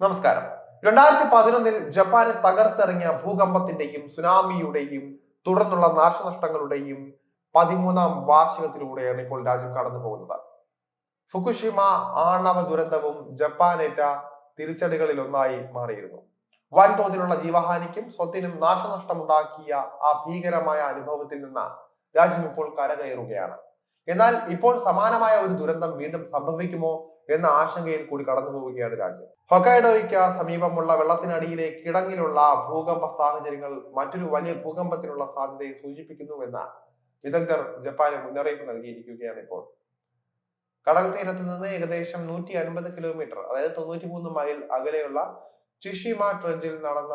നമസ്കാരം. രണ്ടായിരത്തി പതിനൊന്നിൽ ജപ്പാനെ തകർത്തിറങ്ങിയ ഭൂകമ്പത്തിന്റെയും സുനാമിയുടെയും തുടർന്നുള്ള നാശനഷ്ടങ്ങളുടെയും പതിമൂന്നാം വാർഷികത്തിലൂടെയാണ് ഇപ്പോൾ രാജ്യം കടന്നു പോകുന്നത് ഫുകുഷിമ ആണവ ദുരന്തവും ജപ്പാനേറ്റ തിരിച്ചടികളിൽ ഒന്നായി മാറിയിരുന്നു. വൻതോതിലുള്ള ജീവഹാനിക്കും സ്വത്തിനും നാശനഷ്ടമുണ്ടാക്കിയ ആ ഭീകരമായ അനുഭവത്തിൽ നിന്ന് രാജ്യം ഇപ്പോൾ കരകയറുകയാണ്. എന്നാൽ ഇപ്പോൾ സമാനമായ ഒരു ദുരന്തം വീണ്ടും സംഭവിക്കുമോ? എന്ന ആശങ്കയിൽ കൂടി കടന്നു പോവുകയാണ് രാജ്യം. ഹൊക്കൈഡോയ്ക്ക് സമീപമുള്ള വെള്ളത്തിനടിയിലെ കിടങ്ങിലുള്ള ഭൂകമ്പ സാഹചര്യങ്ങൾ മറ്റൊരു വലിയ ഭൂകമ്പത്തിനുള്ള സാധ്യതയെ സൂചിപ്പിക്കുന്നുവെന്ന വിദഗ്ധർ ജപ്പാന് മുന്നറിയിപ്പ് നൽകിയിരിക്കുകയാണ് ഇപ്പോൾ. കടൽ തീരത്ത് നിന്ന് ഏകദേശം നൂറ്റി അൻപത് കിലോമീറ്റർ അതായത് തൊണ്ണൂറ്റി മൂന്ന് മൈൽ അകലെയുള്ള ചിഷിമ ട്രെഞ്ചിൽ നടന്ന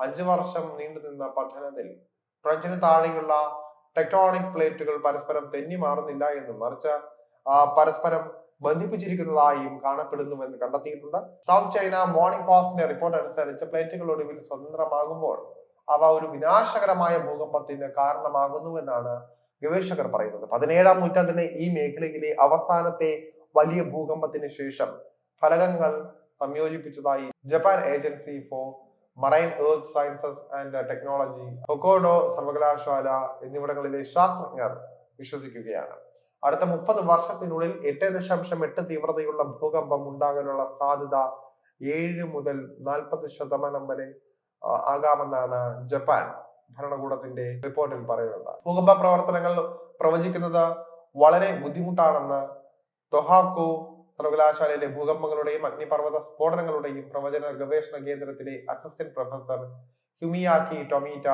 അഞ്ചു വർഷം നീണ്ടുനിന്ന പഠനത്തിൽ ട്രെഞ്ചിന് താഴെയുള്ള ടെക്ടോണിക് പ്ലേറ്റുകൾ പരസ്പരം തെന്നി മാറുന്നില്ല എന്നും മറിച്ച് പരസ്പരം ബന്ധിപ്പിച്ചിരിക്കുന്നതായും കാണപ്പെടുന്നുവെന്ന് കണ്ടെത്തിയിട്ടുണ്ട്. സൗത്ത് ചൈന മോർണിംഗ് പോസ്റ്റിന്റെ റിപ്പോർട്ട് അനുസരിച്ച് പ്ലേറ്റുകൾ ഒടുവിൽ സ്വതന്ത്രമാകുമ്പോൾ അവ ഒരു വിനാശകരമായ ഭൂകമ്പത്തിന് കാരണമാകുന്നുവെന്നാണ് ഗവേഷകർ പറയുന്നത്. പതിനേഴാം നൂറ്റാണ്ടിലെ ഈ മേഖലയിലെ അവസാനത്തെ വലിയ ഭൂകമ്പത്തിന് ശേഷം ഫലകങ്ങൾ സംയോജിപ്പിച്ചതായി Japan agency for marine earth sciences and technology ഒക്കോഡോ സർവകലാശാല എന്നിവിടങ്ങളിലെ ശാസ്ത്രജ്ഞർ വിശ്വസിക്കുകയാണ്. അടുത്ത മുപ്പത് വർഷത്തിനുള്ളിൽ എട്ട് ദശാംശം എട്ട് തീവ്രതയുള്ള ഭൂകമ്പം ഉണ്ടാകാനുള്ള സാധ്യത ഏഴ് മുതൽ നാൽപ്പത് ശതമാനം വരെ ആകാമെന്നാണ് ജപ്പാൻ ഭരണകൂടത്തിന്റെ റിപ്പോർട്ടിൽ പറയുന്നത്. ഭൂകമ്പ പ്രവർത്തനങ്ങൾ പ്രവചിക്കുന്നത് വളരെ ബുദ്ധിമുട്ടാണെന്ന് തൊഹാക്കു സർവകലാശാലയിലെ ഭൂകമ്പങ്ങളുടെയും അഗ്നിപർവത സ്ഫോടനങ്ങളുടെയും പ്രവചന ഗവേഷണ കേന്ദ്രത്തിലെ അസിസ്റ്റന്റ് പ്രൊഫസർ ഹ്യൂമിയാക്കി ടൊമീറ്റ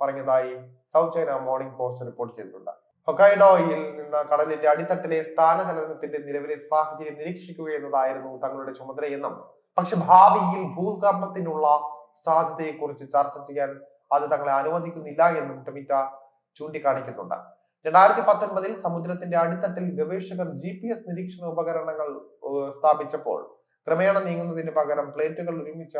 പറഞ്ഞതായി South China Morning Post report ചെയ്തിട്ടുണ്ട്. ഹൊക്കൈഡോയിൽ നിന്ന് കടലിന്റെ അടിത്തട്ടിലെ സ്ഥാനചലനത്തിന്റെ നിലവിലെ സാഹചര്യം നിരീക്ഷിക്കുക എന്നതായിരുന്നു തങ്ങളുടെ ചുമതലയെന്നും പക്ഷെ ഭാവിയിൽ ഭൂകമ്പത്തിനുള്ള സാധ്യതയെക്കുറിച്ച് ചർച്ച ചെയ്യാൻ അത് തങ്ങളെ അനുവദിക്കുന്നില്ല എന്നും ടെമിറ്റ ചൂണ്ടിക്കാണിക്കുന്നുണ്ട്. രണ്ടായിരത്തി പത്തൊൻപതിൽ സമുദ്രത്തിന്റെ അടിത്തട്ടിൽ ഗവേഷകർ ജി പി എസ് നിരീക്ഷണ ഉപകരണങ്ങൾ സ്ഥാപിച്ചപ്പോൾ ക്രമേണ നീങ്ങുന്നതിന് പകരം പ്ലേറ്റുകൾ ഒരുമിച്ച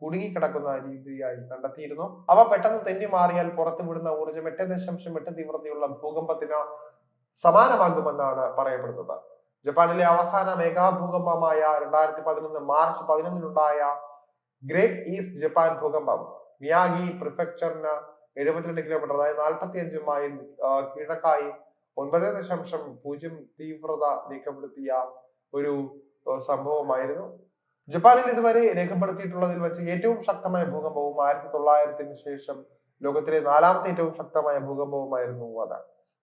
കുടുങ്ങിക്കിടക്കുന്ന രീതിയായി കണ്ടെത്തിയിരുന്നു. അവ പെട്ടെന്ന് തെന്നി മാറിയാൽ പുറത്തുവിടുന്ന ഊർജം എട്ട് ദശാംശം എട്ട് തീവ്രതയുള്ള ഭൂകമ്പത്തിന് സമാനമാകുമെന്നാണ് പറയപ്പെടുന്നത്. ജപ്പാനിലെ അവസാന മെഗാ ഭൂകമ്പമായ രണ്ടായിരത്തി പതിനൊന്ന് മാർച്ച് പതിനൊന്നിനുണ്ടായ ഗ്രേറ്റ് ഈസ്റ്റ് ജപ്പാൻ ഭൂകമ്പം. മിയാഗി പ്രിഫെക്ചറിന് എഴുപത്തിരണ്ട് കിലോമീറ്റർ അതായത് നാൽപ്പത്തി അഞ്ച് മൈൽ കിഴക്കായി ഒൻപത് ദശാംശം പൂജ്യം തീവ്രത രേഖപ്പെടുത്തിയ ഒരു സംഭവമായിരുന്നു. ജപ്പാനിൽ ഇതുവരെ രേഖപ്പെടുത്തിയിട്ടുള്ളതിൽ വെച്ച് ഏറ്റവും ശക്തമായ ഭൂകമ്പവും ആയിരത്തി തൊള്ളായിരത്തിന് ശേഷം ലോകത്തിലെ നാലാമത്തെ ഏറ്റവും ശക്തമായ ഭൂകമ്പവുമായിരുന്നു അത്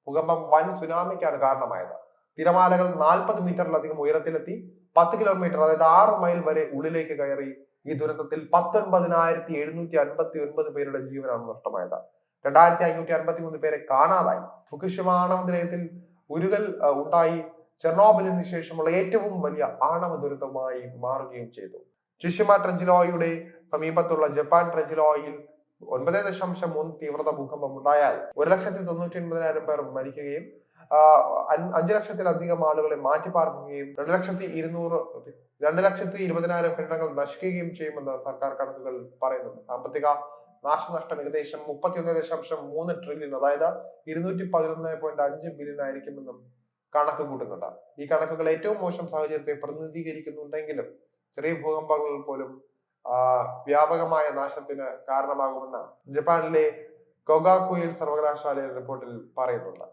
ഭൂകമ്പം വൻ സുനാമിക്കാണ് കാരണമായത്. തിരമാലകൾ നാൽപ്പത് മീറ്ററിലധികം ഉയരത്തിലെത്തി പത്ത് കിലോമീറ്റർ അതായത് ആറ് മൈൽ വരെ ഉള്ളിലേക്ക് കയറി ഈ ദുരന്തത്തിൽ പത്തൊൻപതിനായിരത്തി എഴുന്നൂറ്റി അൻപത്തി ഒൻപത് പേരുടെ ജീവനാണ് നഷ്ടമായത്. രണ്ടായിരത്തി അഞ്ഞൂറ്റി അൻപത്തി മൂന്ന് പേരെ കാണാതായി. ഫുക്കുഷിമ നിലയത്തിൽ ഉരുകൽ ഉണ്ടായി. ചെർണോബിലിന് ശേഷമുള്ള ഏറ്റവും വലിയ ആണവ ദുരന്തമായി മാറുകയും ചെയ്തു. ചുഷിമ ട്രഞ്ചിലോയുടെ സമീപത്തുള്ള ജപ്പാൻ ട്രഞ്ചിലോയിൽ ഒൻപത് ദശാംശം മൂന്ന് തീവ്രത ഭൂകമ്പം ഉണ്ടായാൽ ഒരു ലക്ഷത്തി തൊണ്ണൂറ്റി ഒൻപതിനായിരം പേർ മരിക്കുകയും അഞ്ചു ലക്ഷത്തിലധികം ആളുകളെ മാറ്റിപ്പാർക്കുകയും രണ്ട് ലക്ഷത്തി ഇരുന്നൂറ് രണ്ട് ലക്ഷത്തി ഇരുപതിനായിരം കെട്ടിടങ്ങൾ നശിക്കുകയും ചെയ്യുമെന്ന് സർക്കാർ കണക്കുകൾ പറയുന്നുണ്ട്. സാമ്പത്തിക നാശനഷ്ടം ഏകദേശം മുപ്പത്തിയൊന്ന് ദശാംശം മൂന്ന് ട്രില്യൺ അതായത് ഇരുന്നൂറ്റി പതിനൊന്ന് പോയിന്റ് അഞ്ച് ബില്യൺ ആയിരിക്കുമെന്നും കണക്ക് കൂട്ടുന്നുണ്ട്. ഈ കണക്കുകൾ ഏറ്റവും മോശം സാഹചര്യത്തെ പ്രതിനിധീകരിക്കുന്നുണ്ടെങ്കിലും ചെറിയ ഭൂകമ്പങ്ങൾ പോലും വ്യാപകമായ നാശത്തിന് കാരണമാകുമെന്ന് ജപ്പാനിലെ കൊഗാക്കുയിൽ സർവകലാശാലയുടെ റിപ്പോർട്ടിൽ പറയുന്നുണ്ട്.